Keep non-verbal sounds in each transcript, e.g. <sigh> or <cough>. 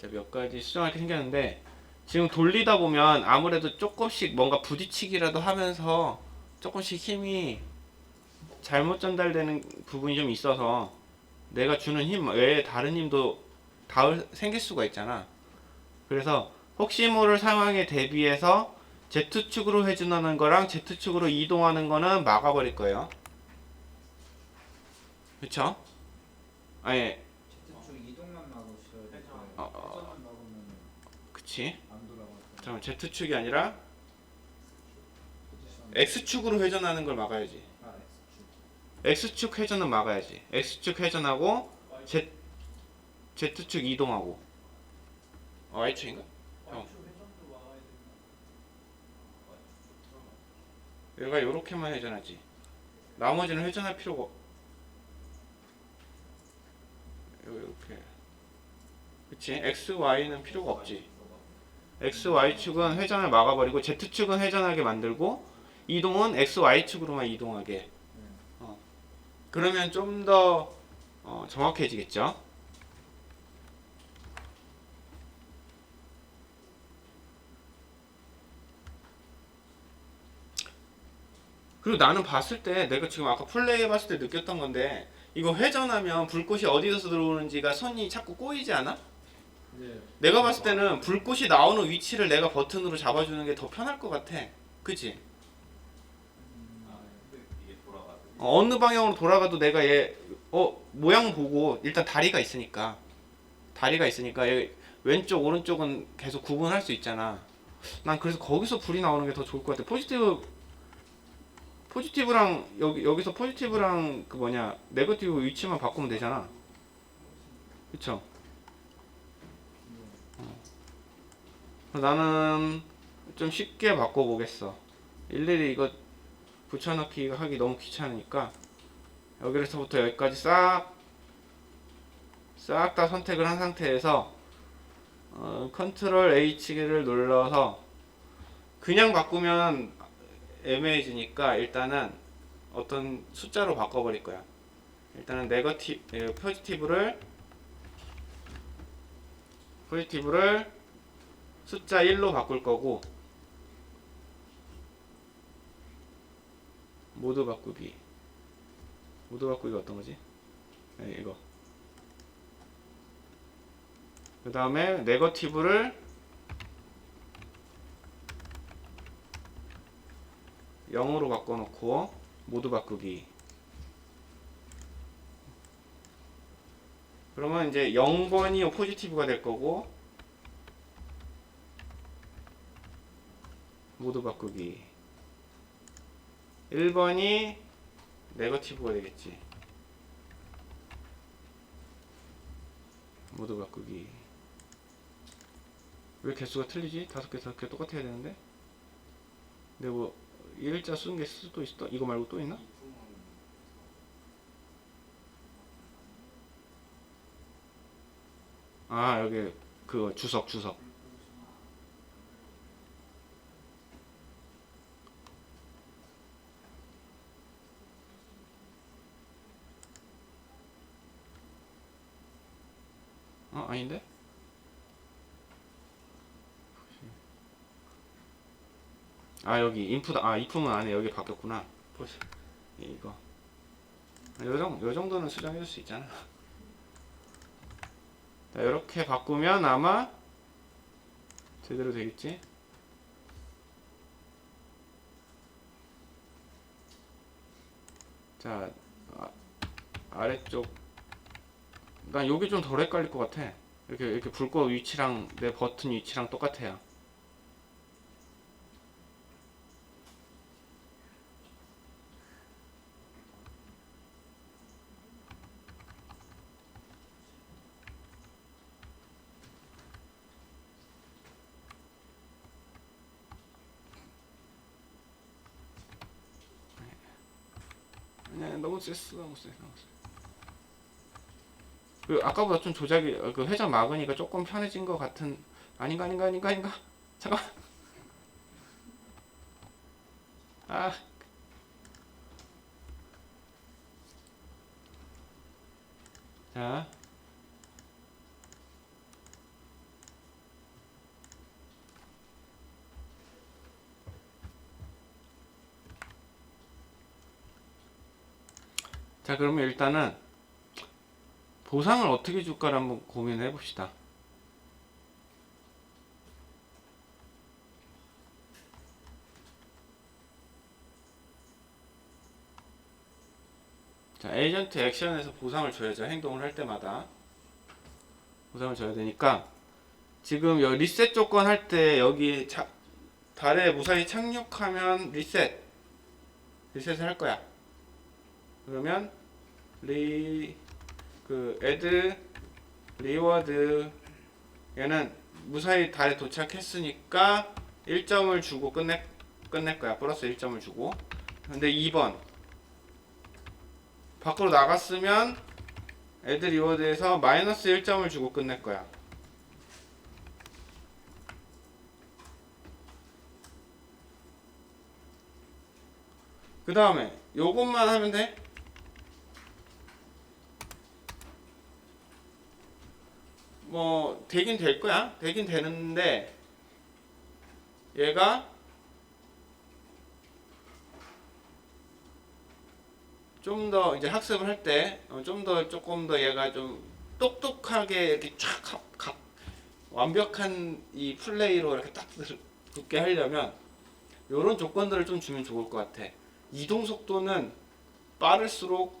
자, 몇 가지 수정할 게 생겼는데 지금 돌리다 보면 아무래도 조금씩 뭔가 부딪히기라도 하면서 조금씩 힘이 잘못 전달되는 부분이 좀 있어서 내가 주는 힘 외에 다른 힘도 닿을 생길 수가 있잖아. 그래서 혹시 모를 상황에 대비해서 Z축으로 회전하는 거랑 Z축으로 이동하는 거는 막아버릴 거예요. 그쵸? 아니, 저 이동만 막으셔야 될 거예요. 어, 어. 회전만 막으면 그치. 잠깐 Z축이 아니라. X축으로 회전하는 걸 막아야지. 아, X축. 회전은 막아야지. X축 회전하고 Z Z축 이동하고. 어, Y축인가? 어. 얘가 요렇게만 회전하지. 나머지는 회전할 필요가 요렇게. 그치? X, Y는 필요가 없지. X, Y축은 회전을 막아버리고 Z축은 회전하게 만들고 이동은 X, Y축으로만 이동하게. 어. 그러면 좀더 어, 정확해지겠죠? 그리고 나는 봤을 때 내가 지금 아까 플레이 해봤을 때 느꼈던 건데 이거 회전하면 불꽃이 어디서 들어오는지가 손이 자꾸 꼬이지 않아? 네. 내가 봤을 때는 불꽃이 나오는 위치를 내가 버튼으로 잡아주는 게 더 편할 것 같아. 그치? 어, 어느 방향으로 돌아가도 내가 얘, 어, 모양 보고 일단 다리가 있으니까. 다리가 있으니까 얘 왼쪽, 오른쪽은 계속 구분할 수 있잖아. 난 그래서 거기서 불이 나오는 게 더 좋을 것 같아. 포지티브, 포지티브랑, 여기, 여기서 포지티브랑 그 뭐냐, 네거티브 위치만 바꾸면 되잖아. 그쵸? 어. 나는 좀 쉽게 바꿔보겠어. 일일이 이거 붙여넣기 하기 너무 귀찮으니까 여기서부터 여기까지 싹 싹 다 선택을 한 상태에서 어, 컨트롤 H를 눌러서 그냥 바꾸면 애매해지니까 일단은 어떤 숫자로 바꿔버릴 거야. 일단은 네거티 에, 포지티브를 포지티브를 숫자 1로 바꿀 거고 모두 바꾸기. 모두 바꾸기가 어떤 거지? 네, 이거. 그 다음에 네거티브를 0으로 바꿔놓고 모두 바꾸기 그러면 이제 0번이 포지티브가 될 거고 모두 바꾸기 1번이 네거티브가 되겠지. 모두 바꾸기. 왜 개수가 틀리지? 다섯 개, 다섯 개 똑같아야 되는데? 근데 뭐, 일자 쓴 게 수도 있어? 이거 말고 또 있나? 아, 여기, 그, 주석, 주석. 어, 아닌데? 아, 여기 인풋, 아, 이품은 안에 여기 바뀌었구나. 보시, 이거. 요, 정, 요 정도는 수정해줄 수 있잖아. 자, 이렇게 바꾸면 아마 제대로 되겠지? 자, 아, 아래쪽 난 여기 좀 덜 헷갈릴 것 같아. 이렇게 이렇게 불꽃 위치랑 내 버튼 위치랑 똑같아요. 아니 너무 셌어 너무 세 너무 세. 그 아까보다 좀 조작이 어, 그 회전 막으니까 조금 편해진 것 같은 아닌가 아닌가 아닌가 아닌가 <laughs> 잠깐 아 자. 자 그러면 일단은 보상을 어떻게 줄까를 한번 고민을 해봅시다. 자 에이전트 액션에서 보상을 줘야죠. 행동을 할 때마다 보상을 줘야 되니까 지금 여 리셋 조건 할 때 여기 자, 달에 무사히 착륙하면 리셋 리셋을 할 거야. 그러면 리그 애드 리워드 얘는 무사히 달에 도착했으니까 1점을 주고 끝내 끝낼 거야. 플러스 1점을 주고. 근데 2번 밖으로 나갔으면 애드 리워드에서 마이너스 1점을 주고 끝낼 거야. 그 다음에 요것만 하면 돼. 뭐 되긴 될 거야. 되긴 되는데 얘가 좀 더 이제 학습을 할 때 좀 더 조금 더 얘가 좀 똑똑하게 이렇게 촥 가- 가- 완벽한 이 플레이로 이렇게 딱 붙게 하려면 이런 조건들을 좀 주면 좋을 것 같아. 이동 속도는 빠를수록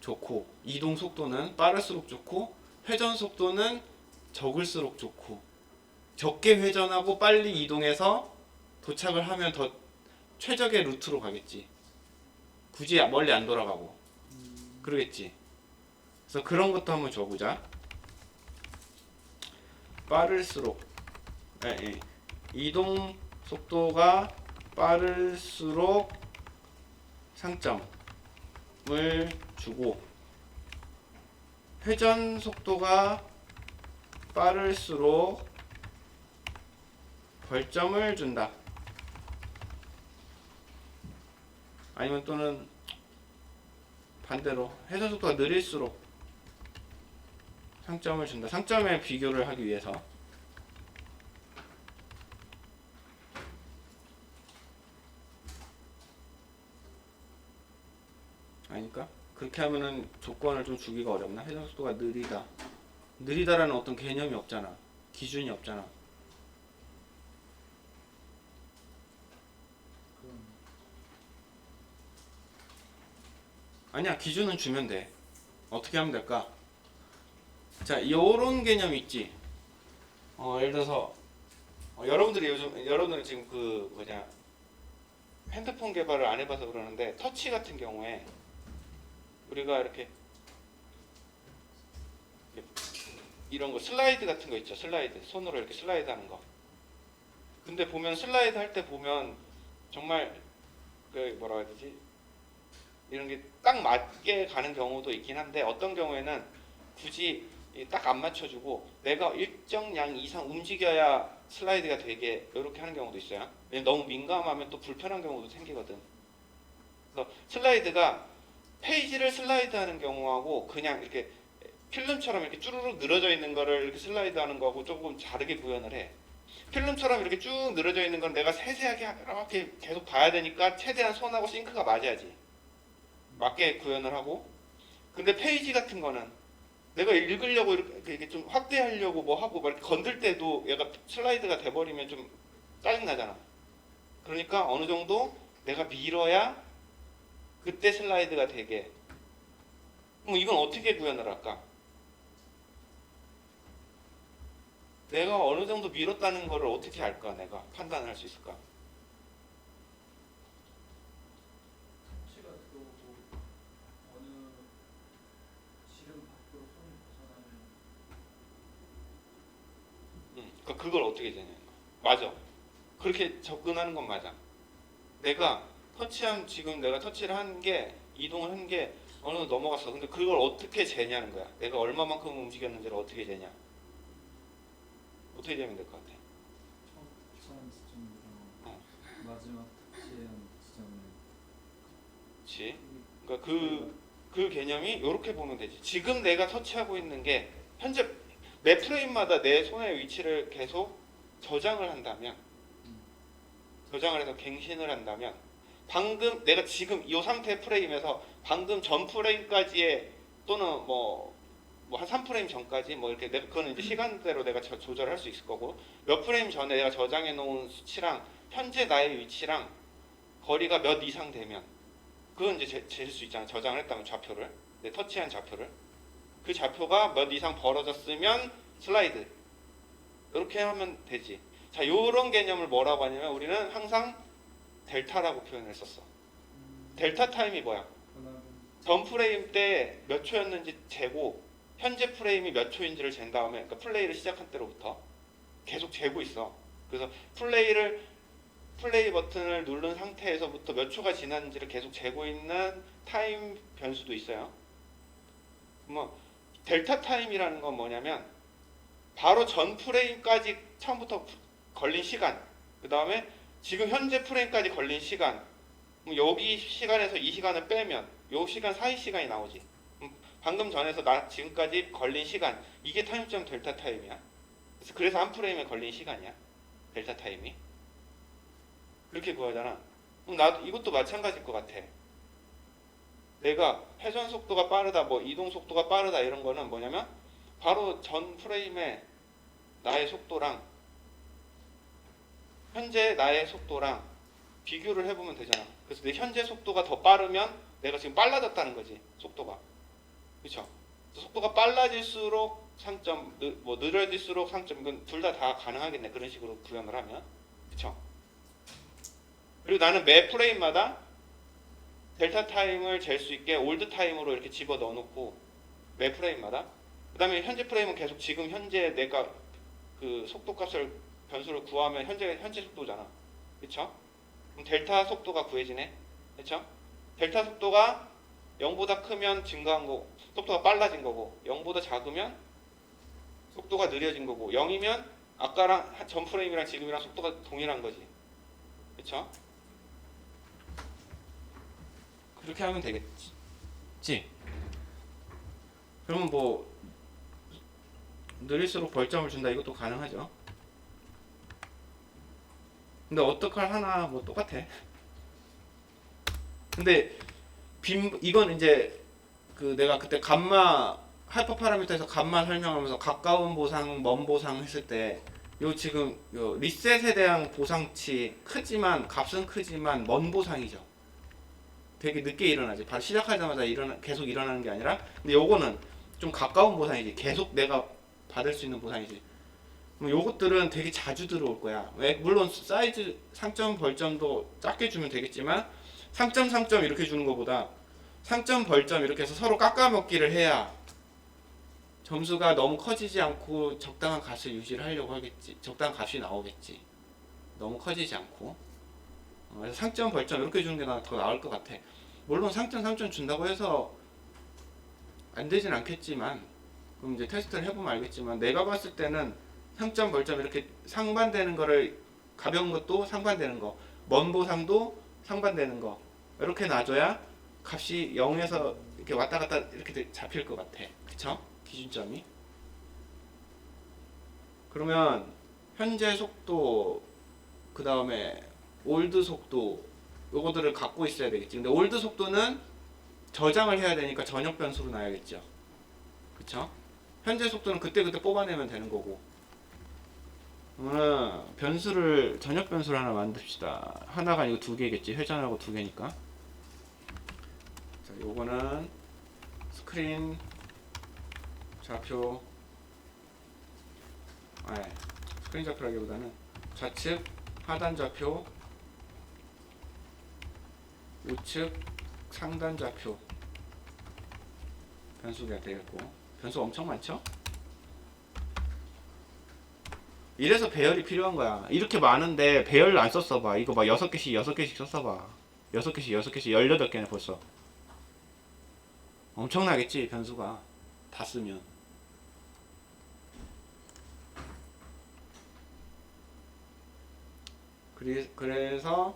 좋고 이동 속도는 빠를수록 좋고 회전 속도는 적을수록 좋고 적게 회전하고 빨리 이동해서 도착을 하면 더 최적의 루트로 가겠지. 굳이 멀리 안 돌아가고 그러겠지. 그래서 그런 것도 한번 줘보자. 빠를수록 예, 예. 이동 속도가 빠를수록 상점을 주고 회전 속도가 빠를수록 벌점을 준다. 아니면 또는 반대로 회전 속도가 느릴수록 상점을 준다. 상점의 비교를 하기 위해서. 아니까 그렇게 하면은 조건을 좀 주기가 어렵나? 회전 속도가 느리다. 느리다라는 어떤 개념이 없잖아. 기준이 없잖아. 아니야 기준은 주면 돼 어떻게 하면 될까 자 요런 개념 있지 어 예를 들어서 어, 여러분들이 요즘 여러분들은 지금 그 뭐냐 핸드폰 개발을 안 해봐서 그러는데 터치 같은 경우에 우리가 이렇게 이런 거 슬라이드 같은 거 있죠 슬라이드 손으로 이렇게 슬라이드 하는 거 근데 보면 슬라이드 할 때 보면 정말 그 뭐라 해야 되지 이런 게 딱 맞게 가는 경우도 있긴 한데 어떤 경우에는 굳이 딱 안 맞춰주고 내가 일정 양 이상 움직여야 슬라이드가 되게 이렇게 하는 경우도 있어요. 너무 민감하면 또 불편한 경우도 생기거든. 그래서 슬라이드가 페이지를 슬라이드하는 경우하고 그냥 이렇게 필름처럼 이렇게 쭈루룩 늘어져 있는 거를 이렇게 슬라이드하는 거하고 조금 다르게 구현을 해. 필름처럼 이렇게 쭉 늘어져 있는 건 내가 세세하게 이렇게 계속 봐야 되니까 최대한 손하고 싱크가 맞아야지. 맞게 구현을 하고 근데 페이지 같은 거는 내가 읽으려고 이렇게 좀 확대하려고 뭐 하고 막 건들 때도 얘가 슬라이드가 돼버리면 좀 짜증 나잖아. 그러니까 어느 정도 내가 밀어야 그때 슬라이드가 되게. 그럼 이건 어떻게 구현을 할까? 내가 어느 정도 밀었다는 거를 어떻게 알까? 내가 판단을 할 수 있을까? 벗어나면 응, 그러니까 그걸 어떻게 되냐. 맞아. 그렇게 접근하는 건 맞아. 내가 터치한 지금 내가 터치를 한 게 이동을 한 게 어느 정도 넘어갔어. 근데 그걸 어떻게 재냐는 거야. 내가 얼마만큼 움직였는지를 어떻게 재냐. 어떻게 재면 될 것 같아. 처음 지점으로 어. 마지막 터치한 지점을 그렇지. 그러니까 그 그 개념이 이렇게 보면 되지. 지금 내가 터치하고 있는 게 현재 매 프레임마다 내 손의 위치를 계속 저장을 한다면 저장을 해서 갱신을 한다면 방금 내가 지금 이 상태 프레임에서 방금 전 프레임까지의 또는 뭐뭐한 3프레임 전까지 뭐 이렇게 내가 그거는 이제 시간대로 내가 저- 조절할 수 있을 거고 몇 프레임 전에 내가 저장해 놓은 수치랑 현재 나의 위치랑 거리가 몇 이상 되면 그건 이제 재- 재실 수 있잖아. 저장을 했다면 좌표를. 내 터치한 좌표를. 그 좌표가 몇 이상 벌어졌으면 슬라이드. 이렇게 하면 되지. 자 요런 개념을 뭐라고 하냐면 우리는 항상 델타라고 표현을 썼어 음, 델타 타임이 뭐야 전 프레임 때 몇 초였는지 재고 현재 프레임이 몇 초인지를 잰 다음에 그러니까 플레이를 시작한 때로부터 계속 재고 있어. 그래서 플레이를 플레이 버튼을 누른 상태에서부터 몇 초가 지났는지를 계속 재고 있는 타임 변수도 있어요. 뭐 델타 타임이라는 건 뭐냐면 바로 전 프레임까지 처음부터 걸린 시간, 그 다음에 지금 현재 프레임까지 걸린 시간, 여기 시간에서 이 시간을 빼면 요 시간 사이 시간이 나오지. 음, 방금 전에서 나 지금까지 걸린 시간 이게 타임점 델타 타임이야. 그래서 그래서 한 프레임에 걸린 시간이야. 델타 타임이. 그렇게 구하잖아. 그럼 나도 이것도 마찬가지일 것 같아. 내가 회전 속도가 빠르다, 뭐 이동 속도가 빠르다 이런 거는 뭐냐면 바로 전 프레임에 나의 속도랑 현재 나의 속도랑 비교를 해보면 되잖아. 그래서 내 현재 속도가 더 빠르면 내가 지금 빨라졌다는 거지 속도가. 그렇죠 속도가 빨라질수록 상점 느, 뭐 느려질수록 상점 이건 둘 다 다 가능하겠네 그런 식으로 구현을 하면. 그렇죠 그리고 나는 매 프레임마다 델타 타임을 잴 수 있게 올드 타임으로 이렇게 집어 넣어놓고 매 프레임마다. 그 다음에 현재 프레임은 계속 지금 현재 내가 그 속도 값을 변수를 구하면 현재 현재 속도잖아. 그렇죠 그럼 델타 속도가 구해지네. 그렇죠 델타 속도가 0보다 크면 증가한 거고 속도가 빨라진 거고 0보다 작으면 속도가 느려진 거고 0이면 아까랑 한- 전 프레임이랑 지금이랑 속도가 동일한 거지. 그쵸? 그렇게 하면 되겠지. 그러면 뭐 느릴수록 벌점을 준다. 이것도 가능하죠 근데 어떡할 하나 뭐 똑같아 근데 빔 이건 이제 그 내가 그때 감마 하이퍼 파라미터에서 감마 설명하면서 가까운 보상, 먼 보상 했을 때 요 지금 요 리셋에 대한 보상치 크지만 값은 크지만 먼 보상이죠. 되게 늦게 일어나지. 바로 시작하자마자 일어나 계속 일어나는 게 아니라 근데 요거는 좀 가까운 보상이지. 계속 내가 받을 수 있는 보상이지. 뭐 요것들은 되게 자주 들어올 거야. 왜? 물론 사이즈 상점 벌점도 작게 주면 되겠지만 상점 상점 이렇게 주는 것보다 상점 벌점 이렇게 해서 서로 깎아먹기를 해야 점수가 너무 커지지 않고 적당한 값을 유지를 하려고 하겠지 적당한 값이 나오겠지 너무 커지지 않고 어, 그래서 상점 벌점 이렇게 주는 게 더 나을 것 같아 물론 상점 상점 준다고 해서 안 되진 않겠지만 그럼 이제 테스트를 해보면 알겠지만 내가 봤을 때는 상점 벌점 이렇게 상반되는 거를 가벼운 것도 상반되는 거 먼 보상도 상반되는 거 이렇게 놔줘야 값이 0에서 이렇게 왔다 갔다 이렇게 돼- 잡힐 것 같아. 그쵸? 기준점이. 그러면 현재 속도 그 다음에 올드 속도 요거들을 갖고 있어야 되겠지. 근데 올드 속도는 저장을 해야 되니까 전역 변수로 놔야겠죠. 그쵸? 현재 속도는 그때그때 뽑아내면 되는 거고. 음, 변수를 전역 변수를 하나 만듭시다. 하나가 아니고 두 개겠지. 회전하고 두 개니까. 자, 요거는 스크린 좌표 아, 예. 스크린 좌표라기보다는 좌측 하단 좌표 우측 상단 좌표 변수가 되겠고 변수 엄청 많죠? 이래서 배열이 필요한 거야. 이렇게 많은데 배열을 안 썼어 봐. 이거 봐. 여섯 개씩 여섯 개씩 썼어 봐. 여섯 개씩 여섯 개씩 열여덟 개네 벌써. 엄청나겠지 변수가 다 쓰면. 그래, 그래서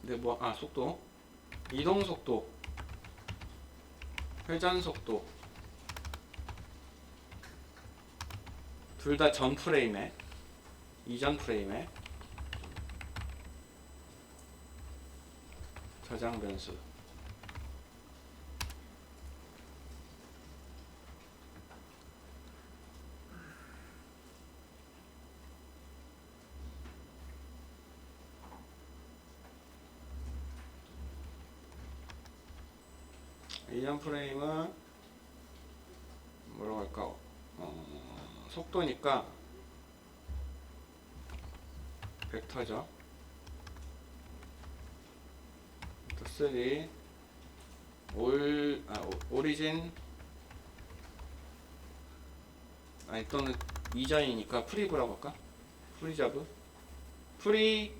근데 뭐 아 속도 이동 속도 회전 속도 둘 다 전 프레임에 이전 프레임에 저장 변수. 이전 프레임은 뭐라고 할까? 어, 속도니까 벡터죠 또 3, 올, 아, 오- 오리진 아니 또는 이전이니까 프리브라고 할까? 프리자브? 프리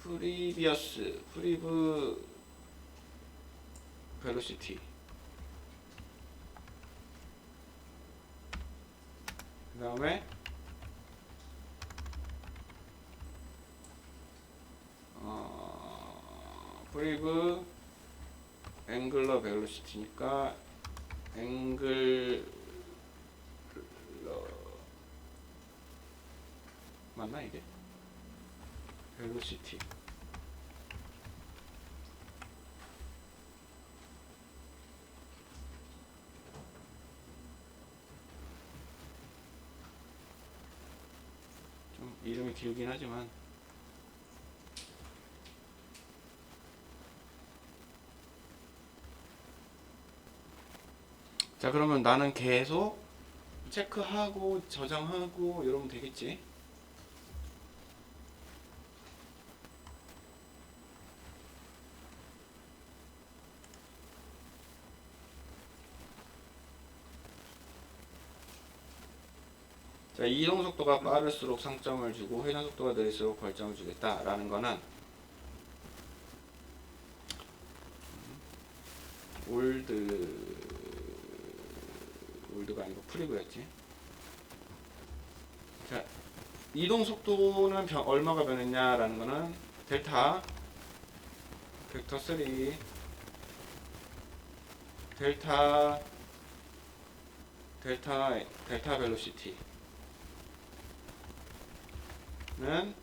프리비어스 프리브 벨로시티 다음에 어, 브레이브 앵글러 벨로시티니까 앵글러 맞나 이게? 벨로시티 좀 이름이 길긴 하지만. 자 그러면 나는 계속 체크하고 저장하고 이러면 되겠지 자 이동 속도가 빠를수록 상점을 주고 회전 속도가 느릴수록 벌점을 주겠다라는 거는 올드 올드가 아니고 프리브였지. 자, 이동 속도는 변- 얼마가 변했냐라는 거는 델타 벡터 3 델타 델타 델타 벨로시티 는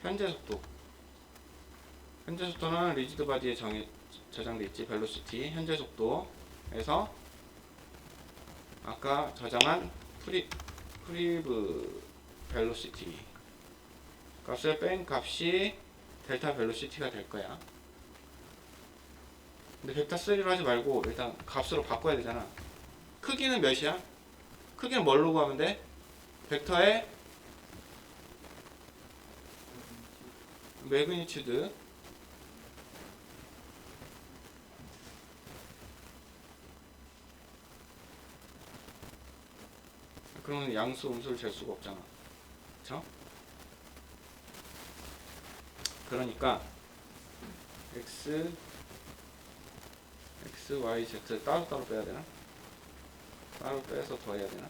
현재 속도. 현재 속도는 리지드 바디에 정해 저장돼 있지. 벨로시티 현재 속도에서 아까 저장한 프리 프리브 벨로시티 값을 뺀 값이 델타 벨로시티가 될 거야. 근데 벡터 3로 하지 말고 일단 값으로 바꿔야 되잖아. 크기는 몇이야? 크기는 뭘로 구하면 돼? 벡터의 매그니튜드 그러면 양수 음수를 잴 수가 없잖아 그쵸? 그러니까 x x, y, z 따로따로 빼야 되나? 따로 빼서 더해야 되나?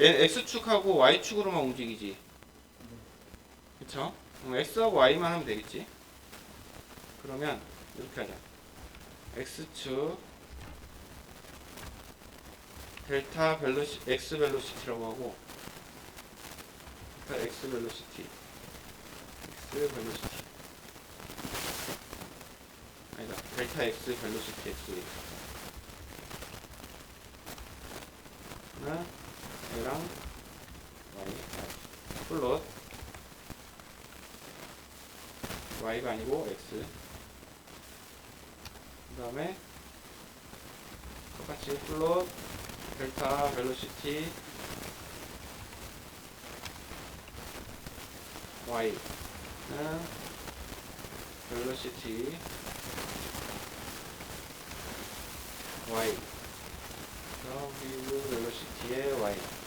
얘 x축하고 y축으로만 움직이지 그쵸? 그럼 x하고 y만 하면 되겠지 그러면 이렇게 하자 x축 델타 벨로시 x 벨로시티라고 하고 x 벨로시티 x 벨로시티 아니다. 델타 x 벨로시티 x 나 얘랑 y 아, 플롯 y가 아니고 x. 그 다음에 똑같이 플롯 델타 벨로시티 y는 벨로시티 y W 벨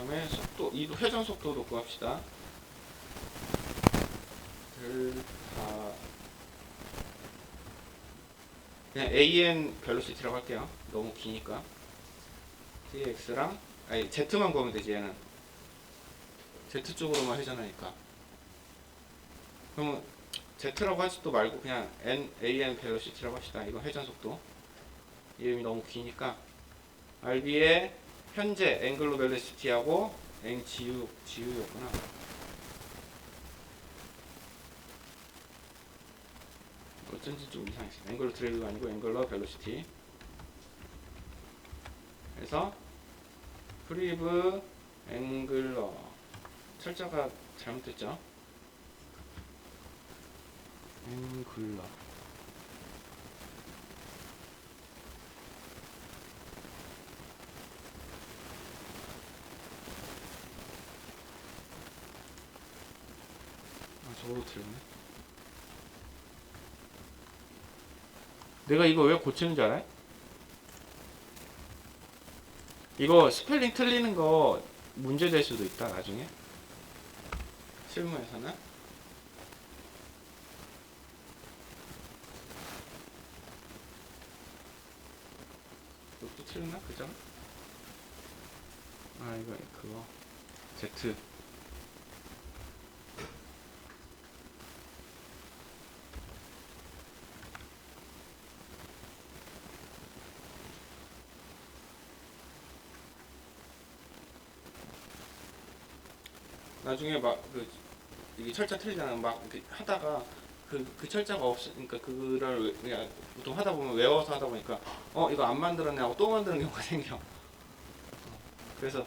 로시티의 y 이 회전 속도도 구합시다. 델타 그냥 AN 벨로시티라고 할게요. 너무 기니까. DX랑 아니 Z만 구하면 되지 얘는. Z 쪽으로만 회전하니까. 그러면 Z라고 할 수도 말고 그냥 N AN 벨로시티라고 합시다. 이거 회전 속도. 이름이 너무 기니까 RB의 현재 앵글로 벨로시티하고 N GU GU였구나. 어쩐지 좀 이상했어. 앵글로 드래그가 아니고 앵글러 벨로시티. 그래서 프리브 앵글러 철자가 잘못됐죠? 앵글러 저거도 틀렸네. 내가 이거 왜 고치는 줄 알아요? 이거 스펠링 틀리는 거 문제 될 수도 있다 나중에. 실무에서는. 이것도 틀렸나? 그죠? 아 이거 그거. Z 나중에 막그 이게 철자 틀리잖아 막 이렇게 하다가 그, 그 철자가 없으니까 그거를 외- 그냥 보통 하다 보면 외워서 하다 보니까 어 이거 안 만들었네 하고 또 만드는 경우가 <laughs> 생겨. 어, 그래서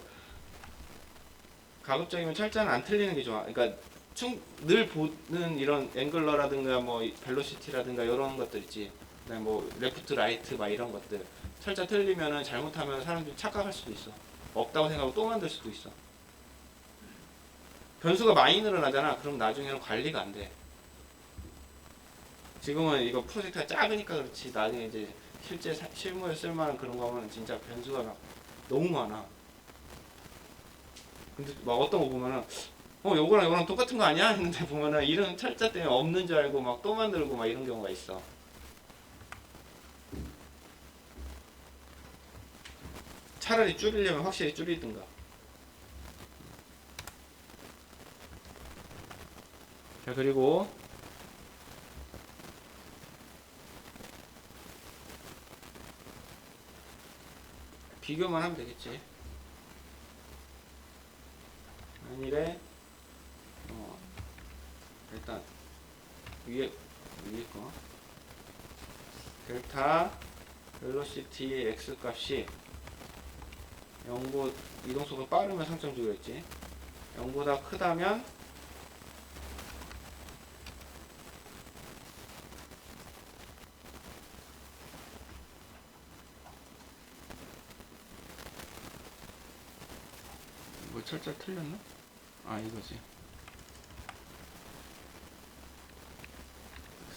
가급적이면 철자는 안 틀리는 게 좋아. 그러니까 충, 늘 보는 이런 앵글러라든가 뭐 벨로시티라든가 이런 것들 있지. 그다음에 뭐 레프트 라이트 막 이런 것들. 철자 틀리면은 잘못하면 사람들이 착각할 수도 있어. 없다고 생각하고 또 만들 수도 있어 변수가 많이 늘어나잖아. 그럼 나중에는 관리가 안 돼. 지금은 이거 프로젝트가 작으니까 그렇지. 나중에 이제 실제 사- 실무에 쓸만한 그런 거 하면 진짜 변수가 막 너무 많아. 근데 막 어떤 거 보면은 어 요거랑 요거랑 똑같은 거 아니야? 했는데 <laughs> 보면은 이런 철자 때문에 없는 줄 알고 막 또 만들고 막 이런 경우가 있어. 차라리 줄이려면 확실히 줄이든가. 자 그리고 비교만 하면 되겠지. 만일에 어 일단 위에 위에 거. 델타 벨로시티 x 값이 0보 이동속도 빠르면 상점 주겠지. 0보다 크다면 뭐 철자 틀렸나? 아 이거지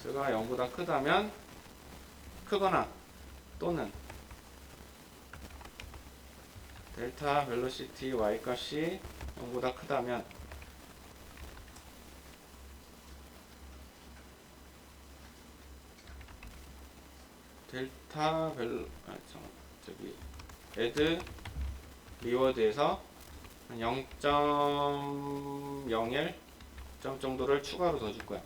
x가 0보다 크다면 크거나 또는 델타 벨로시티 y 값이 0보다 크다면 델타 벨 아, 저, 저기 애드 리워드에서 한 0.01점 정도를 추가로 더 줄 거야.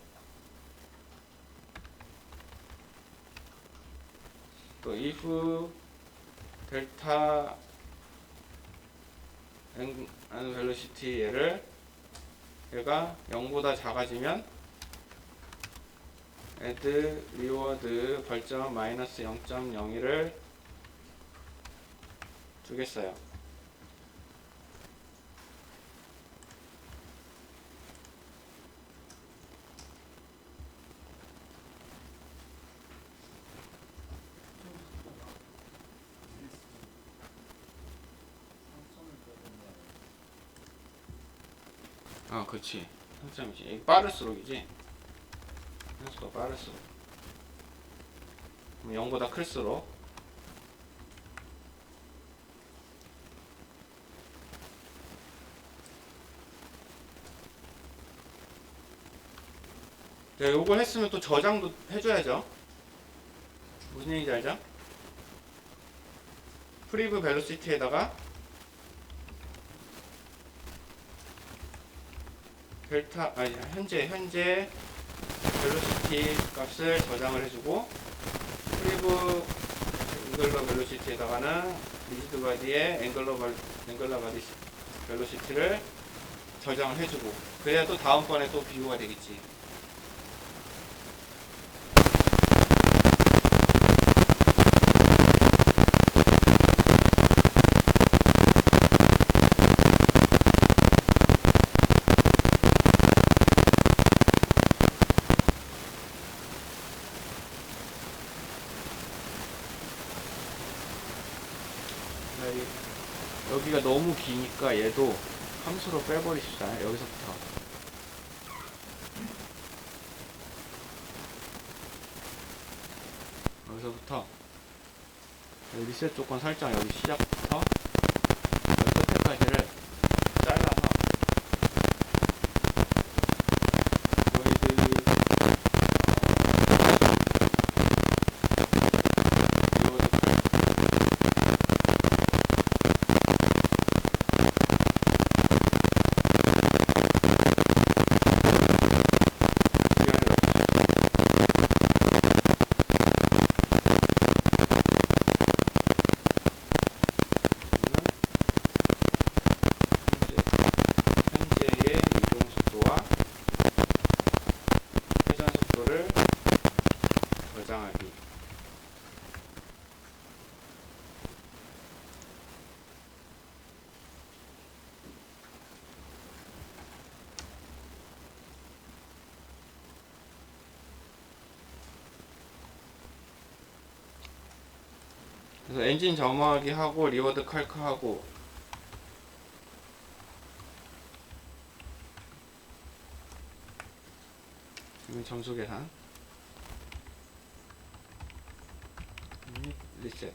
또 if 델타 앵 하는 벨로시티 얘를 얘가 0보다 작아지면 add reward 벌점 마이너스 0.01을 주겠어요. 아, 그렇지. 3.이지. 빠를수록이지. 함수가 빠를수록. 그럼 0보다 클수록. 네, 요걸 했으면 또 저장도 해줘야죠. 무슨 얘기인지 알죠? 프리브 벨로시티에다가 델타 아니 현재 현재 벨로시티 값을 저장을 해주고 프리뷰 앵글러 벨로시티에다가는 리지드 바디의 앵글러 발- 앵글러 바디 벨로시티를 저장을 해주고 그래야 또 다음번에 또 비교가 되겠지. 자, 이- 여기가 너무 기니까 얘도 함수로 빼버리시다. 여기서부터. 여기서부터 여기 리셋 조건 설정 여기 시작부터 여기 끝까지를 잘라서 너희들이 어, 이거 현재의 이동 속도와 회전 속도를 저장하기. 그래서 엔진 점화하기 하고 리워드 칼크 하고. 점수 계산 음, 리셋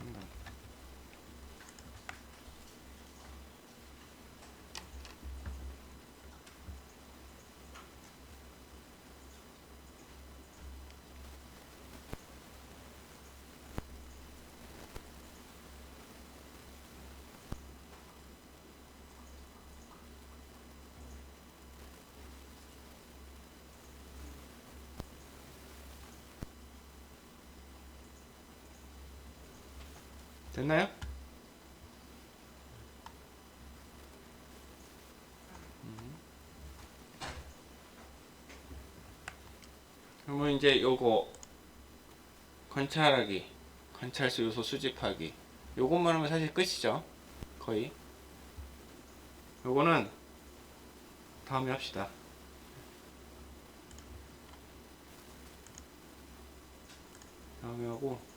한다. 됐나요? 음. 그러면 이제 요거 관찰하기, 관찰수 요소 수집하기 요것만 하면 사실 끝이죠. 거의. 요거는 다음에 합시다. 다음에 하고